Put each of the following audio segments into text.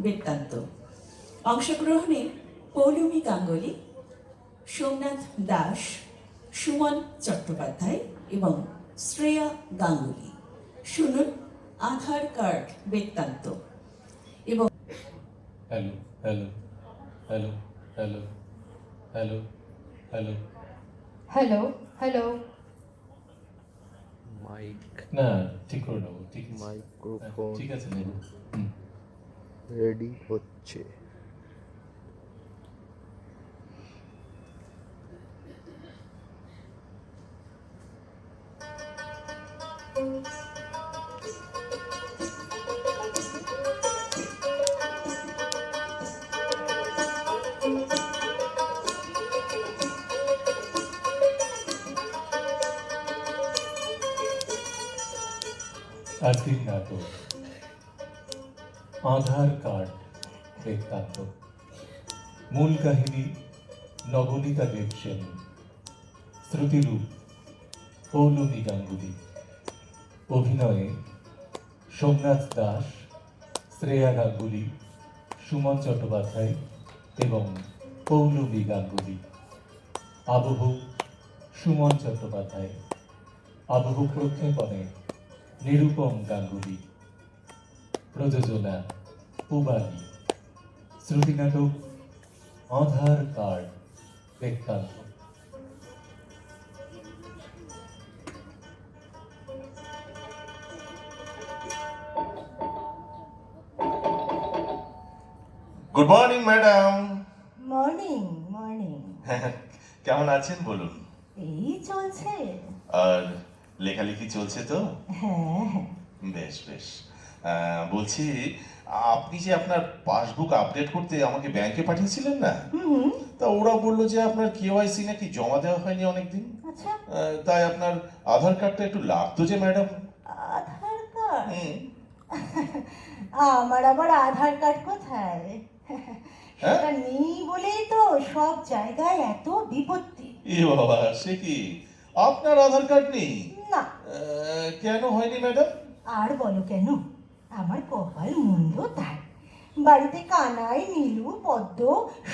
বৃত্তান্ত। অংশগ্রহণে পৌলমী গাঙ্গুলি সোমনাথ দাস সুমন চট্টোপাধ্যায় এবং শ্রেয়া গাঙ্গুলি। শুনুন আধার কার্ড বৃত্তান্ত। এবং hello hello hello hello hello hello. Hello hello. Mike. না ঠিক করে নেব ঠিক আছে। হ্যাঁ, মাইক্রোফোন ঠিক আছে নেব। হুম। রেডি হচ্ছে Artignato. আধার কার্ড বৃত্তান্ত। মূল কাহিনী নবনীতা দেবসেন শ্রুতিরূপ পৌলমী গাঙ্গুলি অভিনয়ে সোমনাথ দাস, শ্রেয়া গাঙ্গুলি, সুমন চট্টোপাধ্যায় এবং পৌলমী গাঙ্গুলি আবহ সুমন চট্টোপাধ্যায়। আবহ প্রক্ষেপণে নিরূপম গাঙ্গুলি। প্রযোজনা পুবালি। শ্রুতি নাটক আধার কার্ড বৃত্তান্ত good morning madam morning morning কেমন আছেন বলুন? এই চলছে। আর লেখালেখি চলছে তো? হ্যাঁ। বেশ বেশ। বলছি আপনি যে আপনার পাসবুক আপডেট করতে আমাকে ব্যাংকে পাঠিয়েছিলেন না? তা ওরা বলল যে আপনার কেওয়াইসি নাকি জমা দেওয়া হয়নি অনেকদিন। আচ্ছা। তাই আপনার আধার কার্ডটা একটু লাগতো যে ম্যাডাম। আধার কার্ড? আমার আবার আধার কার্ড কোথায়? হ্যাঁ? সেটা নেই বলেই তো সব জায়গায় এত বিপত্তি। এ বাবা সে কি? আপনার আধার কার্ড নেই? না। কেন হয়নি ম্যাডাম? আর বলো কেন? আমার কপাল মন্দ তাই। বাড়িতে কানাই, নীলু, পদ্ম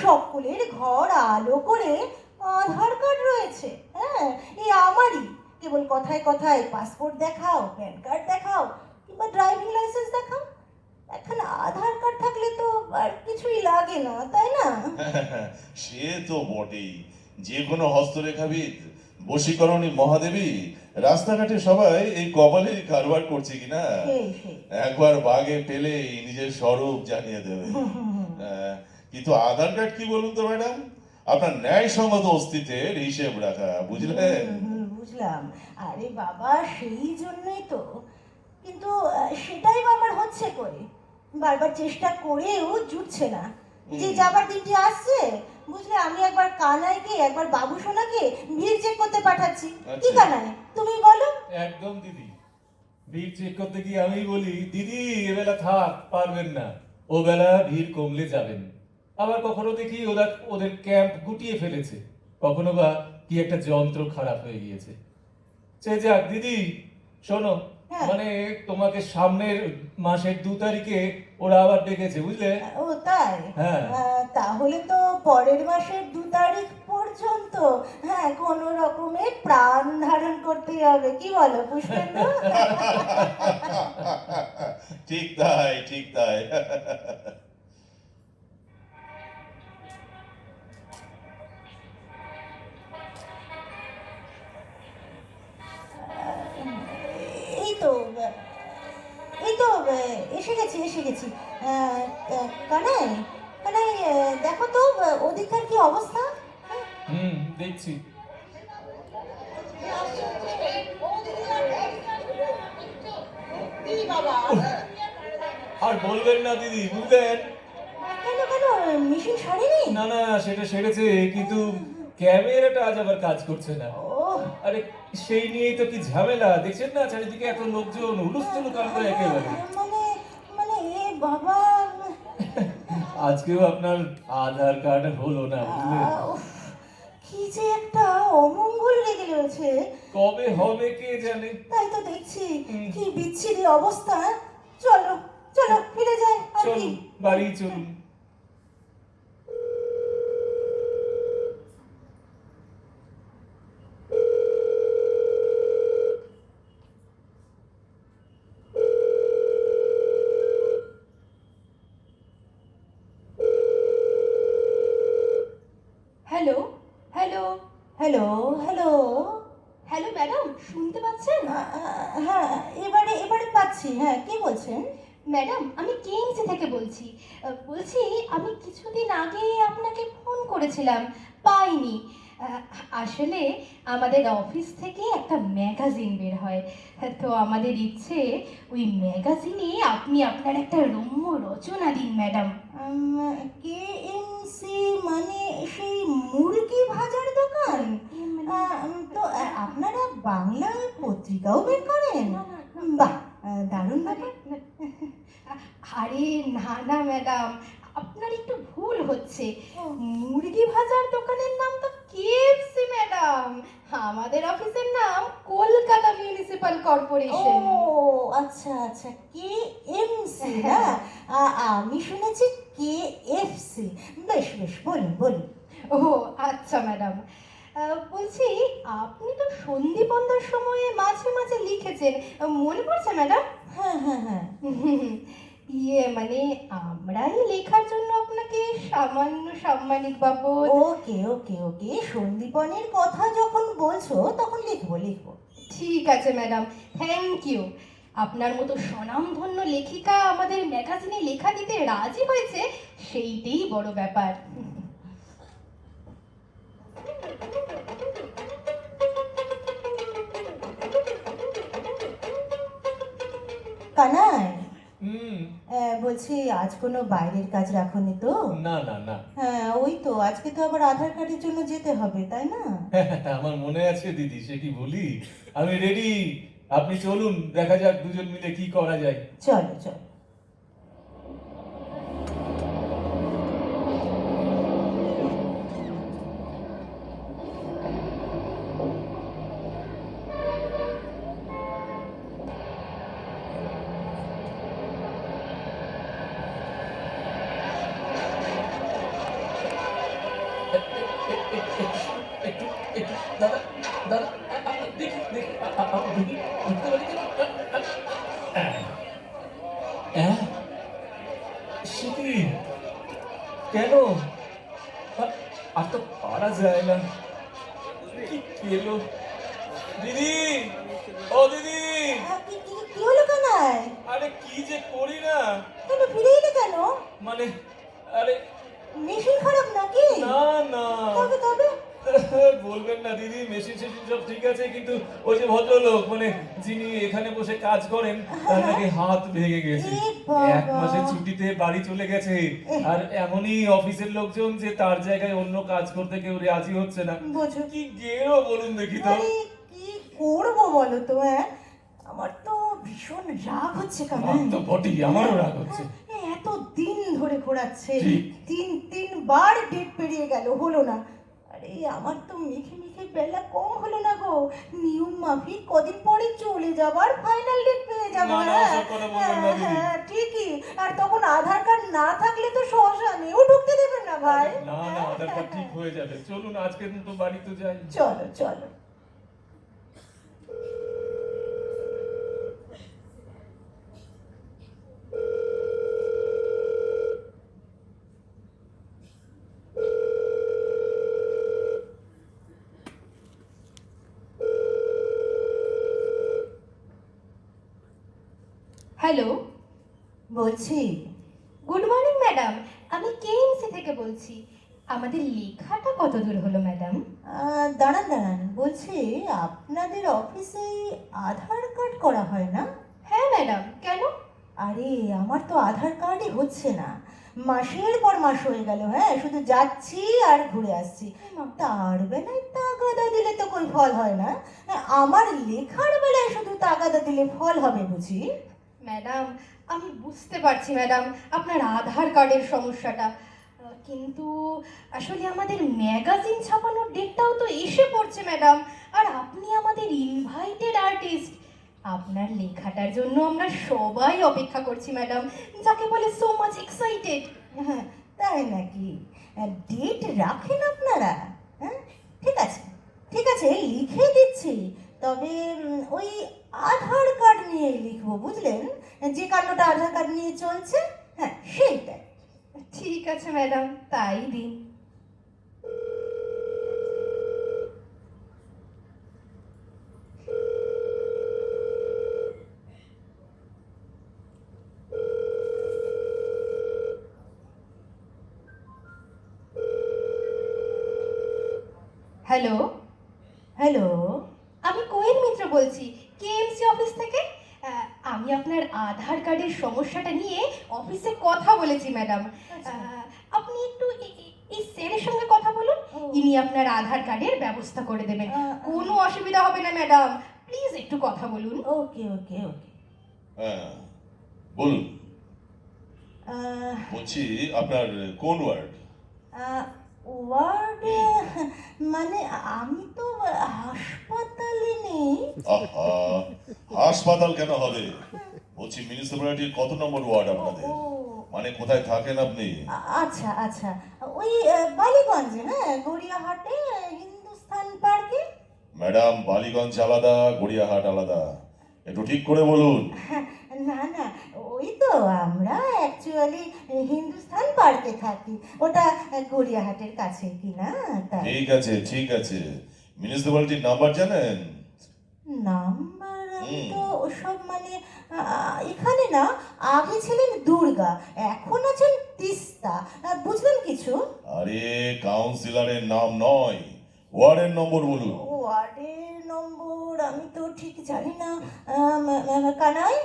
সকলের ঘর আলো করে আধার কার্ড রয়েছে। হ্যাঁ এই আমারই। কেবল কথায় কথায় পাসপোর্ট দেখাও প্যান কার্ড দেখাও, কিংবা ড্রাইভিং লাইসেন্স দেখাও। এখন আধার কার্ড থাকলে তো আর কিছুই লাগে না, তাই না? সে তো বটেই। যে কোনো হস্তরেখাবিদ বশীকরণী মহাদেবী রাস্তাঘাটে সবাই এই কপালের কারবার করছে কিনা? একবার বাগে পেলেই নিজের স্বরূপ জানিয়ে দেবে। কিন্তু আধার কার্ড কি বলুন তো ম্যাডাম? আপনার ন্যায়সঙ্গত অস্তিত্বের হিসেব রাখা বুঝলেন? বুঝলাম। আরে বাবা সেই জন্যই তো। কিন্তু সেটাই আমার হচ্ছে করে। বারবার চেষ্টা করেও জুটছে না। যে যাবার দিনটি আসছে কানাইকে একবার বাবু সোনাকে ভিড় চেক করতে পাঠাচ্ছি। কি আচ্ছা। কানাই? তুমি বলো। একদম দিদি। ভিড় চেক করতে গিয়ে আমি বলি দিদি এবেলা থাক পারবেন না। ও বেলা ভিড় কমলে যাবেন। আবার কখনো দেখি ওরা ওদের ক্যাম্প গুটিয়ে ফেলেছে। কখনো বা কি একটা যন্ত্র খারাপ হয়ে গিয়েছে। সে যাক দিদি শোনো। মানে তোমাকে সামনের মাসের দু তারিখে ওরা আবার ডেকেছে বুঝলে? ও তাই? হ্যাঁ। তাহলে তো পরের মাসের দু তারিখ পর্যন্ত হ্যাঁ কোন রকমে প্রাণ ধারণ করতে হবে কি বলো পুষ্পেন্দ্র ঠিক তাই ঠিক তাই। কানাই কানাই দেখো তো ওদিককার কি অবস্থা? হ্যাঁ? হুম দেখছি। আর বলবেন না দিদি বুঝলেন? কেন কেন? মেশিন সারেনি? না না সেটা সেরেছে কিন্তু ক্যামেরাটা আজ আবার কাজ করছে না। আরে সেই নিয়েই তো কি ঝামেলা দেখছেন না? চারিদিকে এত লোকজন হুলুস্থুল কাণ্ড একেবারে। মানে মানে এ বাবা আজকেও আপনার আধার কার্ড হলো না বুঝলেন? আহ, কি যে একটা অমঙ্গল লেগে রয়েছে। কবে হবে কে জানে? তাই তো দেখছি কি বিচ্ছিরি অবস্থা। চলো চলো ফিরে যাই বাড়ি চলুন। Hello hello hello hello hello madam শুনতে পাচ্ছেন? হ্যাঁ এবারে এবারে পাচ্ছি। হ্যাঁ কে বলছেন? ম্যাডাম আমি কেএমসি থেকে বলছি। বলছি আমি কিছুদিন আগে আপনাকে ফোন করেছিলাম পাইনি। আসলে আমাদের অফিস থেকে একটা ম্যাগাজিন বের হয়। তো আমাদের ইচ্ছে ওই ম্যাগাজিনে আপনি আপনার একটা রম্য রচনা দিন ম্যাডাম কে এম সি মানে সেই মুরগি ভাজার দোকান? তো আপনারা বাংলা পত্রিকাও বের করেন? বাহ দারুণ ব্যাপার। আরে না না ম্যাডাম। আপনার একটু ভুল হচ্ছে। মুরগি ভাজার দোকানের নাম তো কেএফসি ম্যাডাম আমাদের অফিসের নাম কলকাতা মিউনিসিপাল কর্পোরেশন ও আচ্ছা আচ্ছা কে এম সি না? আমি শুনেছি কে এফ সি বেশ বেশ বলুন বলুন। ও আচ্ছা ম্যাডাম বলছি আপনি তো সন্ধিপন্দার সময়ে মাঝে মাঝে লিখেছেন। মনে পড়ছে ম্যাডাম হ্যাঁ হ্যাঁ হ্যাঁ। ইয়ে মানে আমরাই লেখার জন্য আপনাকে সামান্য সাম্মানিক বাবদ ওকে ওকে ওকে। সন্দীপনের কথা যখন বলছো তখন লিখব লিখব। ঠিক আছে ম্যাডাম। থ্যাংক ইউ আপনার মতো স্বনামধন্য লেখিকা আমাদের ম্যাগাজিনে লেখা দিতে রাজি হয়েছে সেইটাই বড় ব্যাপার। কানাই বলছি আজ কোনো বাইরের কাজ রাখনি তো? না না না। হ্যাঁ ওই তো আজকে তো আবার আধার কার্ডের জন্য যেতে হবে তাই না? আমার মনে আছে দিদি সে কি বলি? আমি রেডি আপনি চলুন দেখা যাক দুজন মিলে কি করা যায়। চলো চলো। ফিরে এলে কেন? মানে আরে মেশিন খারাপ নাকি? না না। তবে তবে। বলবেন না দিদি মেশিন শেশিন সব ঠিক আছে কিন্তু ওই যে ভদ্রলোক মানে যিনি এখানে বসে কাজ করেন তার নাকি হাত ভেঙে গেছে। এক মাসের ছুটিতে বাড়ি চলে গেছে। আর এমনই অফিসের লোকজন যে তার জায়গায় অন্য কাজ করতে কেউ রাজি হচ্ছে না। কি গেরো বলুন দেখি তো। কি করব বলো তো হ্যাঁ? আমার তো ভীষণ রাগ হচ্ছে কানাই তো বটেই আমারও রাগ হচ্ছে। হ্যাঁ, এত দিন ধরে ঘোরাচ্ছে। তিন তিনবার ডেট পেরিয়ে গেল হলো না। আরে আমার তো মেখে মেখে বেলা কম হলো না গো। নিয়ম মাফিক কদিন পরে চলে যাবার ফাইনাল ডেট পেয়ে যাব হ্যাঁ? হ্যাঁ, হ্যাঁ, ঠিকই। আর তখন আধার কার্ড না থাকলে তো শ্মশানেও ঢুকতে দেবেন না ভাই। না না আধার কার্ড ঠিক হয়ে যাবে। চলুন আজকে তো বাড়ি তো যাই। চলো চলো হ্যালো বলছি গুড মর্নিং ম্যাডাম আমি কেএমসি থেকে বলছি। আমাদের লেখাটা কত দূর হলো ম্যাডাম দাঁড়ান দাঁড়ান। বলছি আপনাদের অফিসে আধার কার্ড করা হয় না? হ্যাঁ ম্যাডাম কেন? আরে আমার তো আধার কার্ডই হচ্ছে না। মাসের পর মাস হয়ে গেল হ্যাঁ? শুধু যাচ্ছি আর ঘুরে আসছি। তার বেলায় তাগাদা দিলে তো কই ফল হয় না? আমার লেখার বেলায় শুধু তাগাদা দিলে ফল হবে বুঝি? ম্যাডাম আমি বুঝতে পারছি ম্যাডাম আপনার আধার কার্ডের সমস্যাটা। কিন্তু আসলে আমাদের ম্যাগাজিন ছাপানোর ডেটটাও তো এসে পড়ছে ম্যাডাম। আর আপনি আমাদের ইনভাইটেড আর্টিস্ট। আপনার লেখাটার জন্য আমরা সবাই অপেক্ষা করছি ম্যাডাম যাকে বলে সো মাচ এক্সাইটেড হ্যাঁ, তাই নাকি? ডেট রাখেন আপনারা হ্যাঁ? ঠিক আছে ঠিক আছে লিখে দিচ্ছি। তবে ওই আধার কার্ড নিয়ে লিখব বুঝলেন? যে কাণ্ডটা আধার কার্ড নিয়ে চলছে হ্যাঁ সেইটাই ঠিক আছে ম্যাডাম তাই দিন। হ্যালো? হ্যালো? আমি কোয়েল মিত্র বলছি। কেএমসি অফিস থেকে? আমি আপনার আধার কার্ডের সমস্যাটা নিয়ে অফিসে কথা বলেছি ম্যাডাম। আচ্ছা। আপনি একটু এই স্যারের সঙ্গে কথা বলুন। ইনি আপনার আধার কার্ডের ব্যবস্থা করে দেবেন। কোনো অসুবিধা হবে না ম্যাডাম। প্লিজ একটু কথা বলুন। ওকে ওকে ওকে। হ্যাঁ বলুন। বলছি আপনার কোন ওয়ার্ড? ওয়ার্ডে মানে আমি তো হাসপাতালে নেই। আহা হাসপাতাল কেন হবে? বলছি মিউনিসিপ্যালিটির কত নম্বর ওয়ার্ড আপনাদের? মানে কোথায় থাকেন আপনি? আচ্ছা আচ্ছা। ওই বালিগঞ্জে হ্যাঁ? গড়িয়াহাটে হিন্দুস্তান পার্কে? ম্যাডাম বালিগঞ্জ আলাদা গড়িয়াহাট আলাদা। একটু ঠিক করে বলুন। না না তো আমরা অ্যাকচুয়ালি হিন্দুস্থান পার্কে থাকি। ওটা গড়িয়াহাটের কাছে কি না ঠিক আছে ঠিক আছে। মিউনিসিপ্যালিটির নাম্বার জানেন? নাম্বার তো ওসব মানে এখানে না আগে ছিলেন দুর্গা এখন আছেন তিস্তা। বুঝলেন কিছু? আরে কাউন্সিলরের নাম নয় ওয়ার্ডের নম্বর বলুন। ওয়ার্ডের নম্বর আমি তো ঠিক জানি না কানাই?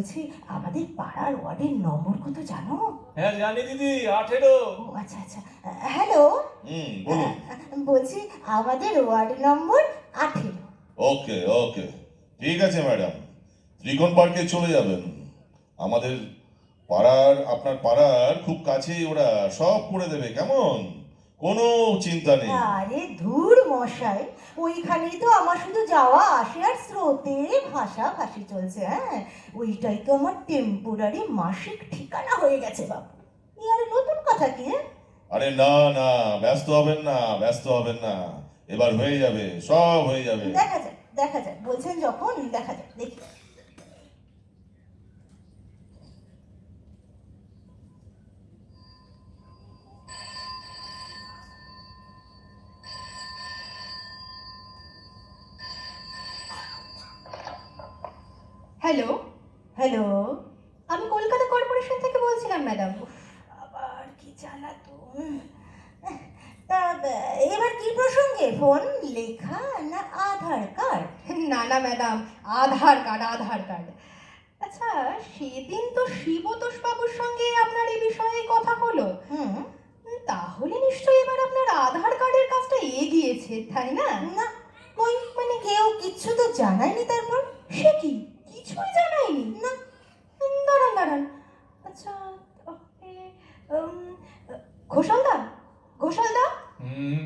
বলছি আমাদের পাড়ার ওয়ার্ডের নম্বর কত জানো? হ্যাঁ জানি দিদি আঠেরো। ও আচ্ছা আচ্ছা। হ্যালো? হুম বলুন। বলছি আমাদের ওয়ার্ড নম্বর আঠেরো। ওকে ওকে। ঠিক আছে ম্যাডাম। ত্রিকোণ পার্কে চলে যাবেন। আমাদের পাড়ার আপনার পাড়ার খুব কাছেই ওরা সব করে দেবে কেমন? কোনো চিন্তা নেই। আরে ধুর মশাই ওইখানেই তো আমার শুধু যাওয়া আসে আর স্রোতে ভাষা ভাষি চলছে হ্যাঁ? ওইটাই তো আমার টেম্পোরারি মাসিক ঠিকানা হয়ে গেছে বাবু এই আরে নতুন কথা কি হ্যাঁ? আরে না না ব্যস্ত হবেন না ব্যস্ত হবেন না। এবার হয়ে যাবে সব হয়ে যাবে। দেখা যাক দেখা যাক বলছেন যখন দেখা যাক দেখি হ্যালো হ্যালো আমি কলকাতা কর্পোরেশন থেকে বলছিলাম ম্যাডাম আবার কি জ্বালাতন তা এবার কি প্রসঙ্গে ফোন লেখা না আধার কার্ড না না madam Aadhaar card Aadhaar card আচ্ছা সেদিন তো শিবতোষ বাবুর সঙ্গে আপনার এই বিষয়ে কথা হলো। হুম। তাহলে নিশ্চয়ই এবার আপনার আধার কার্ডের কাজটা এগিয়েছে তাই না? না কই মানে কেউ কিচ্ছু তো জানায়নি তারপর। সে কি? কিছুই জানায়নি? না। দাঁড়ান দাঁড়ান। আচ্ছা ঘোষালদা ঘোষালদা? হুম।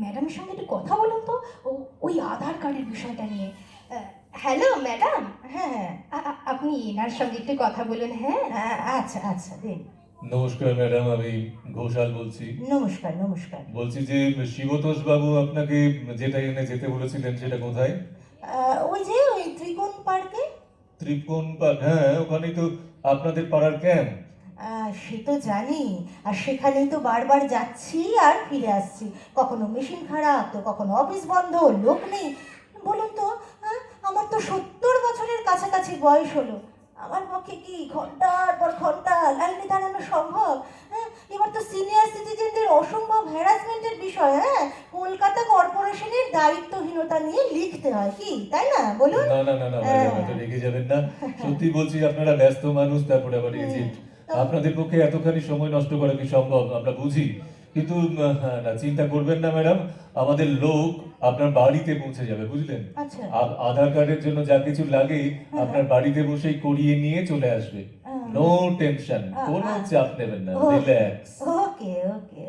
ম্যাডামের সঙ্গে একটু কথা বলুন তো ও- ওই আধার কার্ডের বিষয়টা নিয়ে। হ্যালো ম্যাডাম হ্যাঁ হ্যাঁ। আপনি এনার সঙ্গে একটু কথা বলুন হ্যাঁ? আচ্ছা আচ্ছা দিন। নমস্কার ম্যাডাম আমি ঘোষাল বলছি। নমস্কার নমস্কার। বলছি যে শিবতোষ বাবু আপনাকে যেটা এনে যেতে বলেছিলেন সেটা কোথায়? ওই যে ওই ত্রিকোণ পার্কে? ত্রিকোণ পার্ক হ্যাঁ ওখানেই তো আপনাদের পাড়ার ক্যাম্প সে তো জানি। আর সেখানেই তো বারবার যাচ্ছি আর ফিরে আসছি। কখনো মেশিন খারাপ তো কখনো অফিস বন্ধ লোক নেই। বলুন তো আমার তো সত্তর বছরের কাছাকাছি বয়স হলো। আমার পক্ষে কি ঘণ্টার পর ঘণ্টা লাইনে দাঁড়ানো সম্ভব? হ্যাঁ এবার তো সিনিয়র সিটিজেনদের অসম্ভব হ্যারাসমেন্টের বিষয় হ্যাঁ? কলকাতা কর্পোরেশনের দায়িত্বহীনতা নিয়ে লিখতে হয় কি তাই না? বলুন। না না না না এত রেগে যাবেন না। সত্যি বলছি আপনারা ব্যস্ত মানুষ তারপরে আবার আপনাদের পক্ষে এতখানি সময় নষ্ট করা কি সম্ভব? আমরা বুঝি। কিন্তু হ্যাঁ, না চিন্তা করবেন না ম্যাডাম। আমাদের লোক আপনার বাড়িতে পৌঁছে যাবে বুঝলেন? আচ্ছা। আধার কার্ডের জন্য যা কিছু লাগে আপনার বাড়িতে বসেই করিয়ে নিয়ে চলে আসবে। হ্যাঁ। নো টেনশন কোনো চাপ নেবেন না। Relax okay okay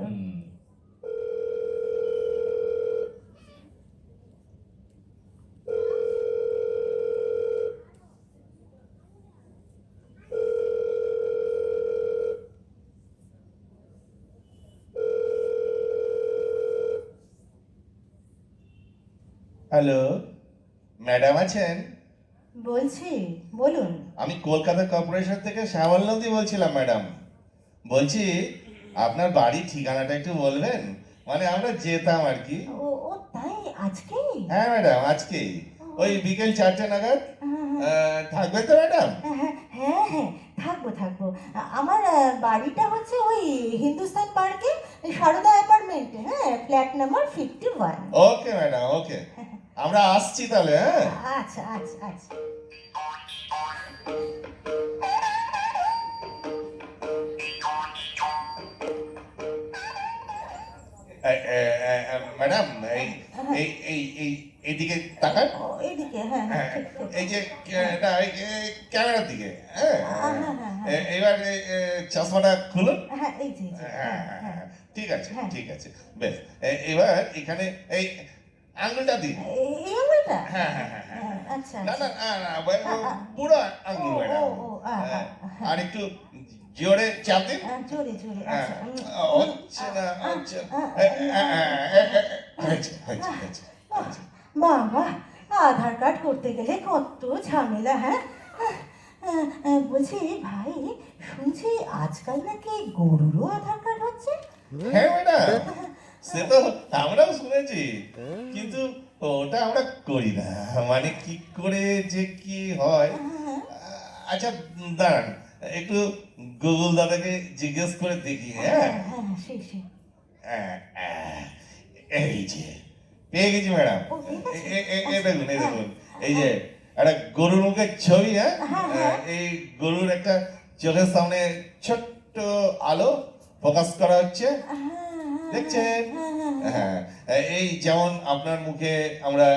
hello madam আছেন? বলছি বলুন। আমি কলকাতা কর্পোরেশন থেকে শ্যামল নদী বলছিলাম ম্যাডাম। বলছি আপনার বাড়ির ঠিকানাটা একটু বলবেন? মানে আমরা যেতাম আর কি। ও ও তাই? আজকেই? হ্যাঁ ম্যাডাম আজকেই। ওই বিকেল চারটে নাগাদ? আহ, থাকবেন তো ম্যাডাম? হ্যাঁ হ্যাঁ হ্যাঁ থাকব থাকব। আমার বাড়িটা হচ্ছে ওই হিন্দুস্তান পার্কে সারদা অ্যাপার্টমেন্টে হ্যাঁ flat number fifty one. Okay madam okay. আমরা আসছি তাহলে হ্যাঁ? আচ্ছা আচ্ছা আচ্ছা। ম্যাডাম এই এই এই এই এইদিকে তাকান। এইদিকে হ্যাঁ হ্যাঁ হ্যাঁ। এই যে না, এই ক্যামেরার দিকে হ্যাঁ। হ্যাঁ, হ্যাঁ, হ্যাঁ। এবার চশমাটা খুলুন। হ্যাঁ হ্যাঁ, হ্যাঁ হ্যাঁ, হ্যাঁ ঠিক আছে হ্যাঁ। ঠিক আছে বেশ। এবার এখানে এই আঙ্গুলটা দিন আঙুলটা হ্যাঁ হ্যাঁ হ্যাঁ হ্যাঁ হ্যাঁ, আচ্ছা না না আচ্ছা না বুড়ো আঙ্গুল হ্যাঁ, হ্যাঁ। আর একটু জোরে চাপ দিন জোরে হ্যাঁ, আচ্ছা হচ্ছে না হচ্ছে। বাবা আধার কার্ড করতে গেলে কত ঝামেলা হ্যাঁ বলছি ভাই শুনছি আজকাল নাকি গরুরও আধার কার্ড হচ্ছে হ্যাঁ ম্যাডাম সে তো আমরাও শুনেছি কিন্তু ওটা আমরা করি না মানে কি করে যে কি হয়? আচ্ছা দাঁড়ান একটু গুগল দাদাকে জিজ্ঞেস করে দেখি হ্যাঁ? হ্যাঁ হ্যাঁ আহ, এই যে পেয়ে গেছি ম্যাডাম। ও, এ- এ- এ দেখুন এই দেখুন। এই যে একটা গরুর মুখের ছবি হ্যাঁ? হ্যাঁ, হ্যাঁ। এই গরুর একটা চোখের সামনে ছোট্ট আলো ফোকাস করা হচ্ছে। দেখছেন? হ্যাঁ এই যেমন আপনার মুখে আমরা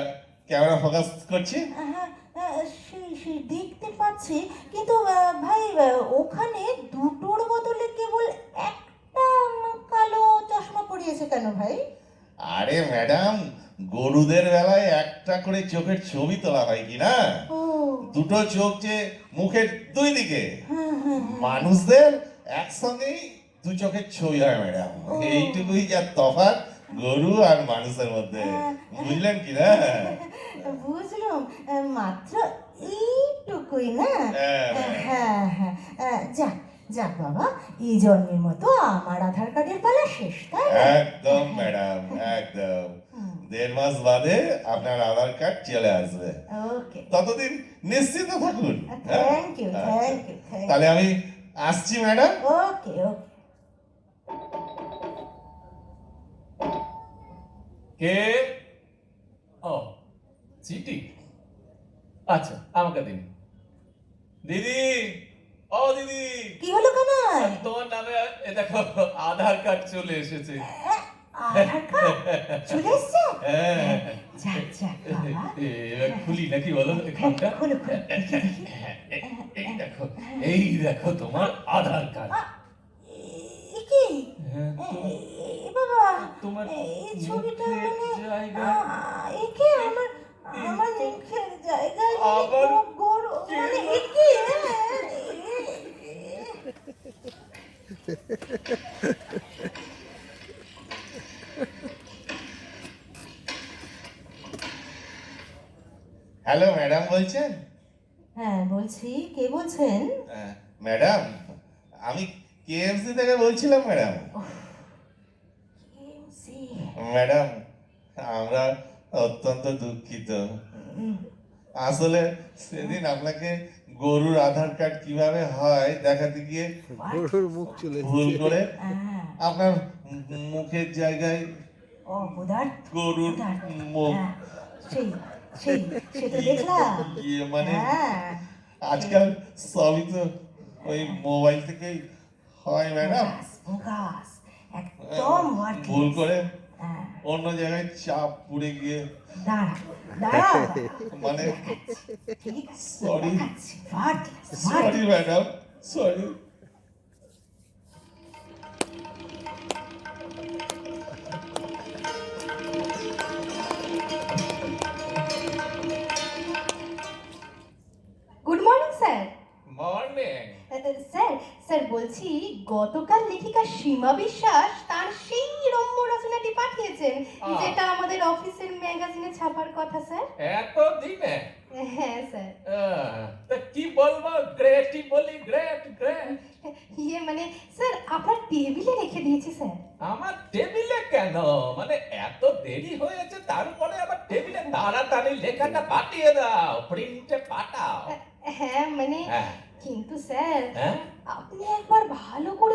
ক্যামেরা ফোকাস করছি। হ্যাঁ, সেই দেখতে পাচ্ছি কিন্তু ভাই ওখানে দুটোর বদলে কেবল একটা কালো চশমা পরিয়েছে কেন ভাই? আরে ম্যাডাম গরুদের বেলায় একটা করে চোখের ছবি তোলা হয় কি না? দুটো চোখ যে মুখের দুই দিকে। হ্যাঁ হ্যাঁ মানুষদের একসঙ্গেই দু চোখের ছবি হয় ম্যাডাম। এইটুকুই যা তফাৎ গরু আর মানুষের মধ্যে। বুঝলেন কি না? বুঝলাম মাত্র এইটুকুই না? হ্যাঁ। হ্যাঁ। হ্যাঁ যাক যাক বাবা এই জন্মের মতো আমার আধার কার্ডের পালা শেষ তাই একদম ম্যাডাম একদম। দেড় মাস বাদে আপনার আধার কার্ড চলে আসবে। ওকে। ততদিন নিশ্চিত থাকুন হ্যাঁ? Thank you. থ্যাংক ইউ তাহলে আমি আসছি ম্যাডাম। ওকে ওকে। কে? ও। চিঠি আচ্ছা আমাকে দিন। দিদি! ও দিদি! কি হলো কানাই? তোমার নামে এ দেখো আধার কার্ড চলে এসেছে। আধার কার্ড? চলে এসছে? হ্যাঁ। যাক যাক বাবা। খুলি নাকি বলো এখানটা? খোলো খোলো। দেখি দেখি হ্যাঁ, এ- এই দেখো এই দেখো তোমার আধার কার্ড। কি? হ্যাঁ, বাবা তোমার এই ছবিটা মানে একে আমার আমার মুখের জায়গায় মানে আবার গরম মানে একে হ্যাঁ। হ্যালো ম্যাডাম বলছেন? হ্যাঁ বলছি। কে বলছেন? ম্যাডাম আমি কেএফসি থেকে বলছিলাম ম্যাডাম। কেএমসি। ম্যাডাম আমরা অত্যন্ত দুঃখিত। আসলে সেদিন আপনাকে গরুর আধার কার্ড কীভাবে হয় দেখাতে গিয়ে গরুর মুখ চলে ভুল করে হ্যাঁ, আপনার মুখের জায়গায় গরুর মুখ। হ্যাঁ, সেই সেই সেটা দেখলাম। ইয়ে মানে হ্যাঁ। আজকাল সবই তো ওই মোবাইল থেকেই হয় ম্যাডাম। ভুল করে অন্য জায়গায় চাপ পড়ে গিয়ে। মানে worthless, sorry madam sorry good morning sir morning sir sir বলছি গতকাল লেখিকা সীমা বিশ্বাস যেটা আমাদের অফিসের ম্যাগাজিনে ছাপার কথা স্যার? এত দিনে? হ্যাঁ স্যার। তা কি বলব? গ্রেটই বলি গ্রেট গ্রেট। ইয়ে মানে স্যার আপনার টেবিলে রেখে দিয়েছি স্যার। আমার টেবিলে কেন? মানে এত দেরি হয়েছে তারপরে আবার টেবিলে তাড়াতাড়ি লেখাটা পাঠিয়ে দাও প্রিন্টে পাঠাও। হ্যাঁ মানে হ্যাঁ। কিন্তু স্যার হ্যাঁ? আপনি একবার ভালো করে